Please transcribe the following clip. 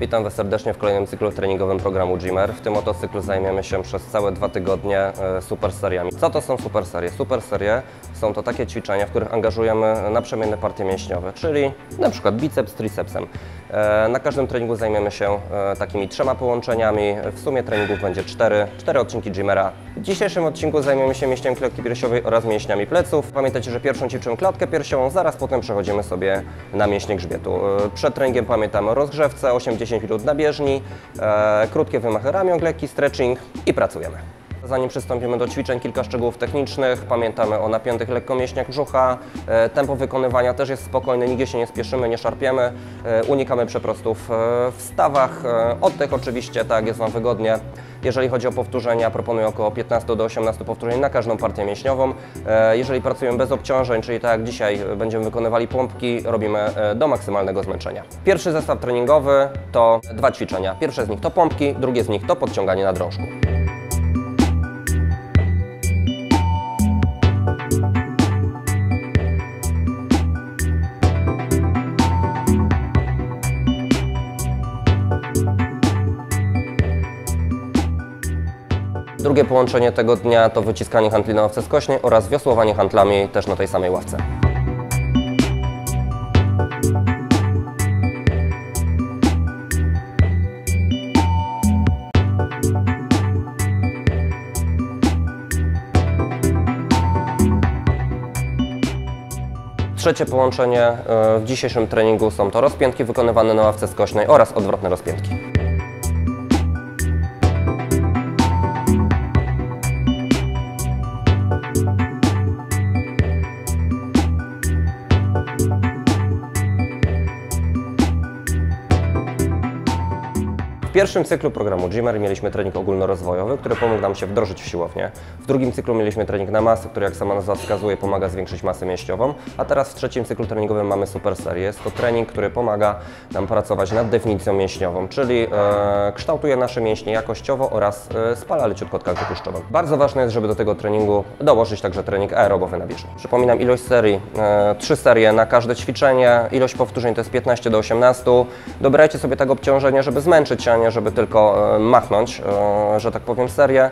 Witam Was serdecznie w kolejnym cyklu treningowym programu Gymmer. W tym oto cyklu zajmiemy się przez całe dwa tygodnie e, super seriami. Co to są super serie? Super serie są to takie ćwiczenia, w których angażujemy naprzemienne partie mięśniowe, czyli na przykład biceps tricepsem. E, Na każdym treningu zajmiemy się e, takimi trzema połączeniami. W sumie treningów będzie cztery, cztery odcinki Gymmera. W dzisiejszym odcinku zajmiemy się mięśniami klatki piersiowej oraz mięśniami pleców. Pamiętajcie, że pierwszą ćwiczymy klatkę piersiową, zaraz potem przechodzimy sobie na mięśnie grzbietu. Przed treningiem pamiętamy o rozgrzewce, 8-10 minut na bieżni, e, krótkie wymachy ramion, lekki stretching i pracujemy. Zanim przystąpimy do ćwiczeń, kilka szczegółów technicznych. Pamiętamy o napiętych lekko mięśniach brzucha. E, Tempo wykonywania też jest spokojne, nigdzie się nie spieszymy, nie szarpiemy. E, Unikamy przeprostów e, w stawach. Oddech oczywiście, tak jest Wam wygodnie. Jeżeli chodzi o powtórzenia, proponuję około 15 do 18 powtórzeń na każdą partię mięśniową. Jeżeli pracujemy bez obciążeń, czyli tak jak dzisiaj będziemy wykonywali pompki, robimy do maksymalnego zmęczenia. Pierwszy zestaw treningowy to dwa ćwiczenia. Pierwsze z nich to pompki, drugie z nich to podciąganie na drążku. Drugie połączenie tego dnia to wyciskanie handli na ławce skośnej oraz wiosłowanie handlami też na tej samej ławce. Trzecie połączenie e, w dzisiejszym treningu są to rozpiętki wykonywane na ławce skośnej oraz odwrotne rozpiętki. W pierwszym cyklu programu Gymmer mieliśmy trening ogólnorozwojowy, który pomógł nam się wdrożyć w siłownię. W drugim cyklu mieliśmy trening na masę, który jak sama nazwa wskazuje pomaga zwiększyć masę mięśniową, a teraz w trzecim cyklu treningowym mamy super serię. Jest to trening, który pomaga nam pracować nad definicją mięśniową, czyli e, kształtuje nasze mięśnie jakościowo oraz e, spala leciutko tkankę tłuszczową. Bardzo ważne jest, żeby do tego treningu dołożyć także trening aerobowy na bieżni. Przypominam ilość serii, e, trzy serie na każde ćwiczenie, ilość powtórzeń to jest 15 do 18. Dobrajcie sobie tak obciążenie, żeby zmęczyć się, żeby tylko e, machnąć, e, że tak powiem, serię.